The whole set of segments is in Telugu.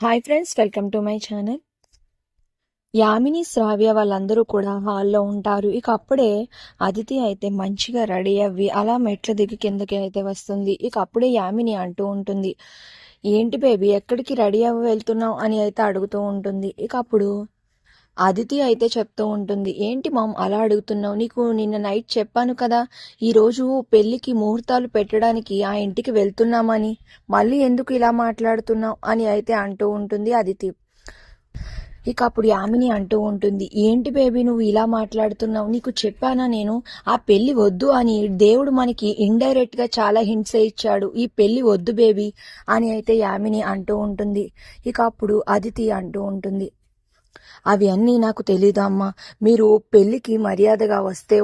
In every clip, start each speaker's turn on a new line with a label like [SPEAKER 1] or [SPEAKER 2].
[SPEAKER 1] Hi friends welcome to my channel Yamini Sravya వాళ్ళందరూ కూడా హాల్లో ఉంటారు. ఇక అప్పుడే అదితి అయితే మంచిగా రెడీ అవ్వి అలా మెట్ల దిగి కిందకి అయితే వస్తుంది. ఇక అప్పుడే యామిని అంటూ ఉంటుంది. ఏంటి బేబీ ఎక్కడికి రెడీ అవ్వి వెళ్తున్నావు? అని అయితే అడుగుతూ ఉంటుంది. ఇక అప్పుడు అదితి అయితే చెప్తూ ఉంటుంది ఏంటి మామ్ అలా అడుగుతున్నావు? నీకు నిన్న నైట్ చెప్పాను కదా ఈరోజు పెళ్ళికి ముహూర్తాలు పెట్టడానికి ఆ ఇంటికి వెళ్తున్నామని మళ్ళీ ఎందుకు ఇలా మాట్లాడుతున్నావు? అని అయితే అంటూ ఉంటుంది అదితి ఇక అప్పుడు యామిని అంటూ ఉంటుంది ఏంటి బేబీ నువ్వు ఇలా మాట్లాడుతున్నావు? నీకు చెప్పానా నేను? ఆ పెళ్ళి వద్దు అని దేవుడు మనకి ఇండైరెక్ట్గా చాలా హింట్స్ ఇచ్చాడు ఈ పెళ్ళి వద్దు బేబీ అని అయితే యామిని అంటూ ఉంటుంది. ఇక అప్పుడు అదితి అంటూ ఉంటుంది అవి అన్నీ నాకు తెలీదు అమ్మా? మీరు పెళ్ళికి మర్యాదగా వస్తే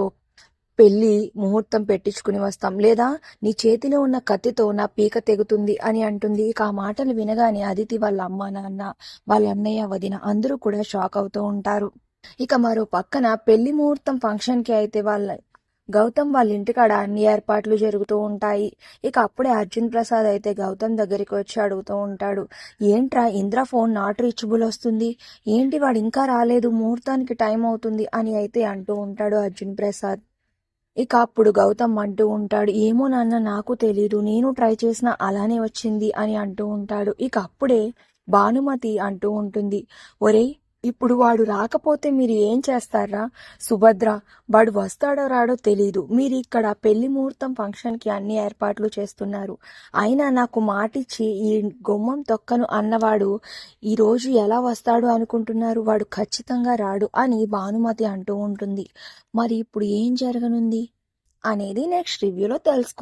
[SPEAKER 1] పెళ్ళి పెళ్ళి ముహూర్తం పెట్టించుకుని వస్తాం. లేదా నీ చేతిలో ఉన్న కత్తితో నా పీక తెగుతుంది అని అంటుంది. ఇక ఆ మాటలు వినగానే అదితి వాళ్ళ అమ్మ నాన్న వాళ్ళ అన్నయ్య వదిన అందరూ కూడా షాక్ అవుతూ ఉంటారు. ఇక మరో పక్కన పెళ్ళి ముహూర్తం ఫంక్షన్కి అయితే వాళ్ళ గౌతమ్ వాళ్ళ ఇంటికాడ అన్ని ఏర్పాట్లు జరుగుతూ ఉంటాయి. ఇక అప్పుడే అర్జున్ ప్రసాద్ అయితే గౌతమ్ దగ్గరికి వచ్చి అడుగుతూ ఉంటాడు. ఏంట్రా ఇంద్ర ఫోన్ నాట్ రీచబుల్ వస్తుంది? ఏంటి వాడు ఇంకా రాలేదు? ముహూర్తానికి టైం అవుతుంది అని అయితే అంటూ ఉంటాడు అర్జున్ ప్రసాద్. ఇక అప్పుడు గౌతమ్ అంటూ ఉంటాడు ఏమో నాన్న నాకు తెలీదు. నేను ట్రై చేసినా అలానే వచ్చింది అని అంటూ ఉంటాడు. ఇక అప్పుడే భానుమతి అంటూ ఉంటుంది ఒరేయ్ ఇప్పుడు వాడు రాకపోతే మీరు ఏం చేస్తారా? సుభద్ర వాడు వస్తాడో రాడో తెలీదు. మీరు ఇక్కడ పెళ్ళి ముహూర్తం ఫంక్షన్కి అన్ని ఏర్పాట్లు చేస్తున్నారు. అయినా నాకు మాటిచ్చి ఈ గుమ్మం తొక్కను అన్నవాడు ఈరోజు ఎలా వస్తాడు అనుకుంటున్నారు? వాడు ఖచ్చితంగా రాడు అని భానుమతి అంటూ ఉంటుంది. మరి ఇప్పుడు ఏం జరగనుంది? అనేది నెక్స్ట్ రివ్యూలో తెలుసుకో